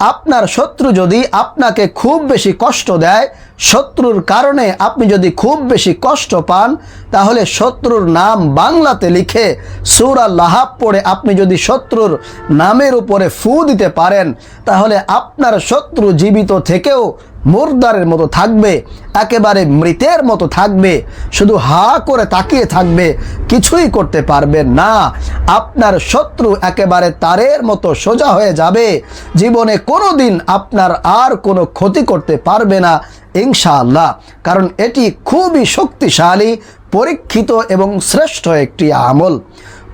আপনার শত্রু যদি আপনাকে খুব বেশি কষ্ট দেয়, শত্রুর কারণে আপনি যদি খুব বেশি কষ্ট পান তাহলে শত্রুর নাম বাংলাতে লিখে সুরা লাহাব পড়ে আপনি যদি শত্রুর নামের উপরে ফু দিতে পারেন, তাহলে আপনার শত্রু জীবিত থেকেও মুর্দারের মতো থাকবে, একেবারে মৃতের মতো থাকবে, শুধু হা করে তাকিয়ে থাকবে, কিছুই করতে পারবে না। আপনার শত্রু একেবারে তারের মতো সোজা হয়ে যাবে, জীবনে কোনো দিন আপনার আর কোনো ক্ষতি করতে পারবে না, ইনশাআল্লাহ। কারণ এটি খুবই শক্তিশালী পরীক্ষিত এবং শ্রেষ্ঠ একটি আমল।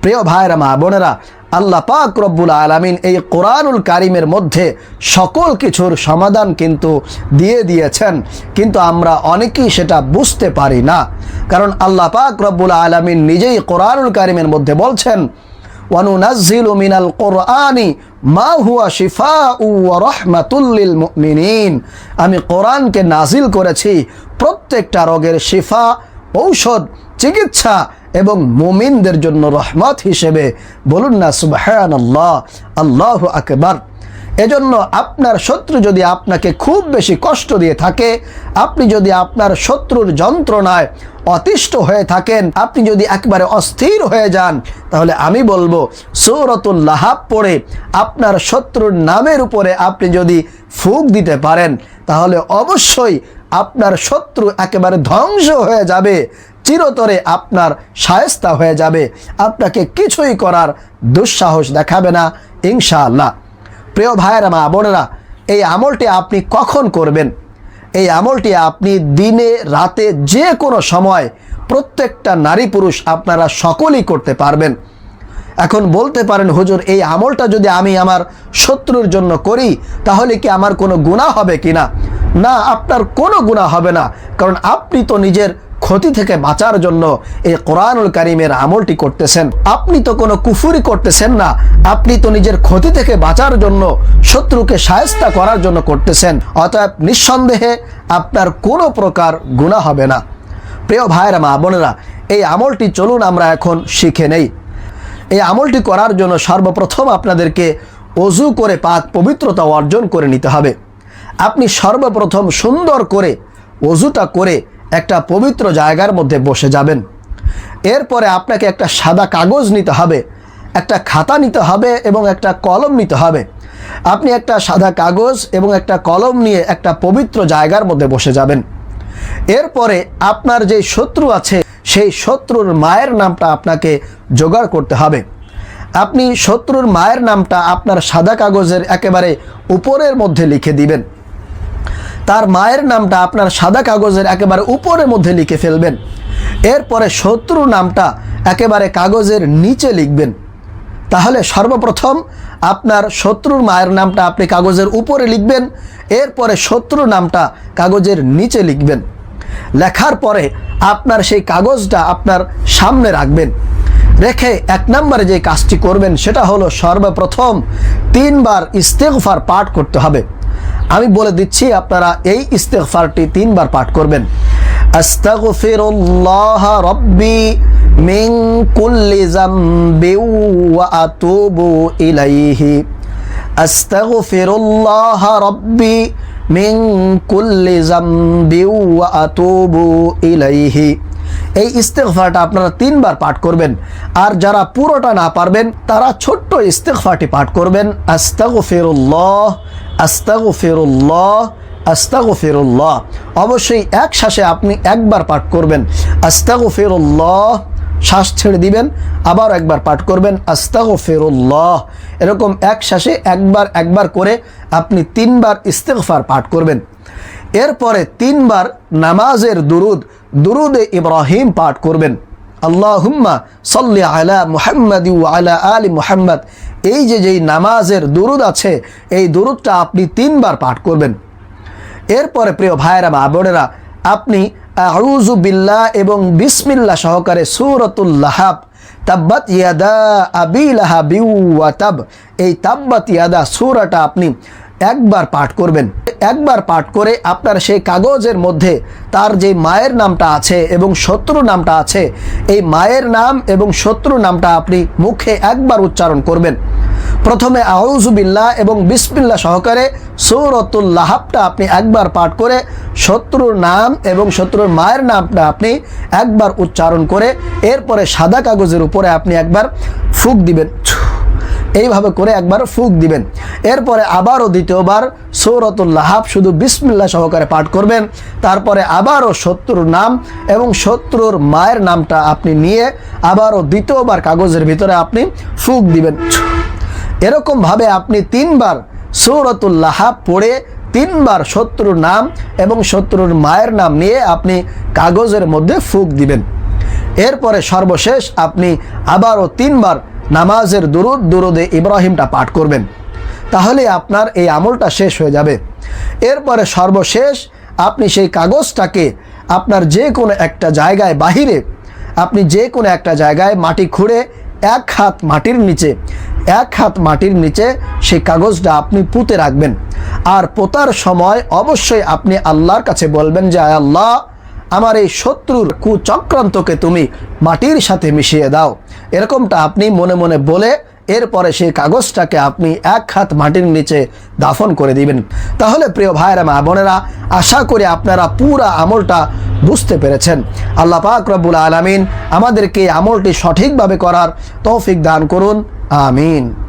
প্রিয় ভাইরা, মা বোনেরা, আল্লাহ পাক রব্বুল আলমিন এই কোরআনুল কারিমের মধ্যে সকল কিছুর সমাধান কিন্তু দিয়ে দিয়েছেন। কিন্তু আমরা অনেকেই সেটা বুঝতে পারি না। কারণ আল্লাহ পাক রব্বুল আলমিন নিজেই কোরআনুল কারিমের মধ্যে বলছেন মিনাল কোরআনি মা হুয়া শিফা উ রহমাতুল্লিল মুমিনিন। আমি কোরআনকে নাজিল করেছি প্রত্যেকটা রোগের শিফা ঔষধ, চিকিৎসা এবং মোমিনদের জন্য রহমত হিসেবে বলুন না সুবাহান আল্লাহ আল্লাহ আকবার। এজন্য আপনার শত্রু যদি আপনাকে খুব বেশি কষ্ট দিয়ে থাকে, আপনি যদি আপনার শত্রুর যন্ত্রণায় অতিষ্ঠ হয়ে থাকেন, আপনি যদি একবারে অস্থির হয়ে যান, তাহলে আমি বলব, সৌরতুল লাহাব পড়ে আপনার শত্রুর নামের উপরে আপনি যদি ফুক দিতে পারেন, তাহলে অবশ্যই আপনার শত্রু একেবারে ধ্বংস হয়ে যাবে, চিরতরে আপনার সায়স্তা হয়ে যাবে। আপনাকে কিছুই করার দুঃসাহস দেখাবে না, ইনশাআল্লাহ। প্রিয় ভাইয়েরা, মা বোনেরা, এই আমলটি আপনি কখন করবেন? এই আমলটি আপনি দিনে, রাতে যে কোনো সময় প্রত্যেকটা নারী পুরুষ আপনারা সকলেই করতে পারবেন। এখন বলতে পারেন, হুজুর, এই আমলটা যদি আমি আমার শত্রুর জন্য করি, তাহলে কি আমার কোনো গুণা হবে কি না না আপনার কোনো গুণা হবে না। কারণ আপনি তো নিজের ক্ষতি থেকে বাঁচার জন্য এই কোরআনুল কারিমের আমলটি করতেছেন। আপনি তো কোনো কুফুরি করতেছেন না। আপনি তো নিজের ক্ষতি থেকে বাঁচার জন্য শত্রুকে সায়স্তা করার জন্য করতেছেন। অতএব নিঃসন্দেহে আপনার কোনো প্রকার গুণা হবে না। প্রিয় ভাইয়েরা, মা বোনেরা, এই আমলটি চলুন আমরা এখন শিখে নেই। এই আমলটি করার জন্য সর্বপ্রথম আপনাদেরকে অজু করে পাক পবিত্রতা অর্জন করে নিতে হবে। আপনি সর্বপ্রথম সুন্দর করে অজুটা করে একটা পবিত্র জায়গার মধ্যে বসে যাবেন। এরপরে আপনাকে একটা সাদা কাগজ নিতে হবে, একটা খাতা নিতে হবে এবং একটা কলম নিতে হবে। আপনি একটা সাদা কাগজ এবং একটা কলম নিয়ে একটা পবিত্র জায়গার মধ্যে বসে যাবেন। এরপরে আপনার যে শত্রু আছে, সেই শত্রুর মায়ের নামটা আপনাকে জোগাড় করতে হবে। আপনি শত্রুর মায়ের নামটা আপনার সাদা কাগজের একেবারে উপরের মধ্যে লিখে দিবেন। তার মায়ের নামটা আপনার সাদা কাগজের একেবারে উপরের মধ্যে লিখে ফেলবেন। এরপরে শত্রু নামটা একেবারে কাগজের নিচে লিখবেন। তাহলে সর্বপ্রথম আপনার শত্রুর মায়ের নামটা আপনি কাগজের উপরে লিখবেন, এরপরে শত্রু নামটা কাগজের নিচে লিখবেন। লেখার পরে আপনার সেই কাগজটা আপনার সামনে রাখবেন। রেখে এক নম্বরে যে কাজটি করবেন সেটা হলো সর্বপ্রথম তিনবার ইস্তেগফার পাঠ করতে হবে। আমি বলে দিচ্ছি, আপনারা এই ইস্তেগফারটি তিনবার পাঠ করবেন। আস্তাগফিরুল্লাহ রব্বি মিন কুল্লি যামবি ইলাইহি। আস্তাগফিরুল্লাহ রব্বি মিন কুল্লি যামবি ইলাইহি। এই ইস্তেগফারটা আপনারা তিনবার পাঠ করবেন। আর যারা পুরোটা না পারবেন, তারা ছোট্ট ইস্তেগফারটি পাঠ করবেন। আস্তাগফিরুল্লাহ আস্তাগফিরুল্লাহ আস্তাগফিরুল্লাহ। অবশ্যই এক শ্বাসে আপনি একবার পাঠ করবেন। আস্তাগফিরুল্লাহ, শ্বাস ছেড়ে দিবেন, আবার একবার পাঠ করবেন। আস্তাগফিরুল্লাহ। এরকম এক শ্বাসে একবার একবার করে আপনি তিনবার ইস্তেগফার পাঠ করবেন। এরপরে তিনবার নামাজের দুরুদ, দুরুদে ইব্রাহিম পাঠ করবেন। আল্লাহুম্মা সাল্লি আলা মুহাম্মাদি আলা আলি মুহাম্মদ এই যে যেই নামাজের দুরুদ আছে, এই দুরুদটা আপনি তিনবার পাঠ করবেন। এরপরে প্রিয় ভাইয়েরা বা বোনেরা, আপনি আউজু বিল্লাহ এবং বিসমিল্লা সহকারে সুরতুল্লাহাব তাব্বাত ইয়াদা আবি লাহাবি ওয়া তাব, এই তাব্বাত ইয়াদা সুরাটা আপনি একবার পাঠ করবেন। একবার পাঠ করে আপনার সেই কাগজের মধ্যে তার যে মায়ের নামটা আছে এবং শত্রু নামটা আছে, এই মায়ের নাম এবং শত্রু নামটা আপনি মুখে একবার উচ্চারণ করবেন। প্রথমে আউজুবিল্লাহ এবং বিসমিল্লা সহকারে সৌরতুল লাহাবটা আপনি একবার পাঠ করে শত্রুর নাম এবং শত্রুর মায়ের নামটা আপনি একবার উচ্চারণ করে, এরপরে সাদা কাগজের উপরে আপনি একবার ফুক দিবেন। এইভাবে করে একবার ফুক দিবেন। এরপরে আবারও দ্বিতীয়বার সৌরতুল লাহাব শুধু বিসমিল্লা সহকারে পাঠ করবেন। তারপরে আবারও শত্রুর নাম এবং শত্রুর মায়ের নামটা আপনি নিয়ে আবারও দ্বিতীয়বার কাগজের ভিতরে আপনি ফুক দিবেন। এরকমভাবে আপনি তিনবার সৌরতুল লাহাব পড়ে তিনবার শত্রুর নাম এবং শত্রুর মায়ের নাম নিয়ে আপনি কাগজের মধ্যে ফুক দিবেন। এরপরে সর্বশেষ আপনি আবারও তিনবার নামাজের দুরুদ দুরুদে ইব্রাহিমটা পাঠ করবেন। তাহলে আপনার এই আমলটা শেষ হয়ে যাবে। এরপরে সর্বশেষ আপনি সেই কাগজটাকে আপনার যে কোনো একটা জায়গায় বাহিরে, আপনি যে কোনো একটা জায়গায় মাটি খুঁড়ে এক হাত মাটির নিচে, এক হাত মাটির নিচে সেই কাগজটা আপনি পুঁতে রাখবেন। আর পোতার সময় অবশ্যই আপনি আল্লাহর কাছে বলবেন যে আল্লাহ আমার এই শত্রুর কুচক্রান্তকে তুমি মাটির সাথে মিশিয়ে দাও। এরকমটা আপনি মনে মনে বলে এরপরে সেই কাগজটাকে আপনি এক হাত মাটির নিচে দাফন করে দিবেন। তাহলে প্রিয় ভাইয়েরা, মা বোনেরা, আশা করি আপনারা পুরা আমলটা বুঝতে পেরেছেন। আল্লাহ পাক রব্বুল আলমিন আমাদেরকে আমলটি সঠিকভাবে করার তৌফিক দান করুন। আমিন।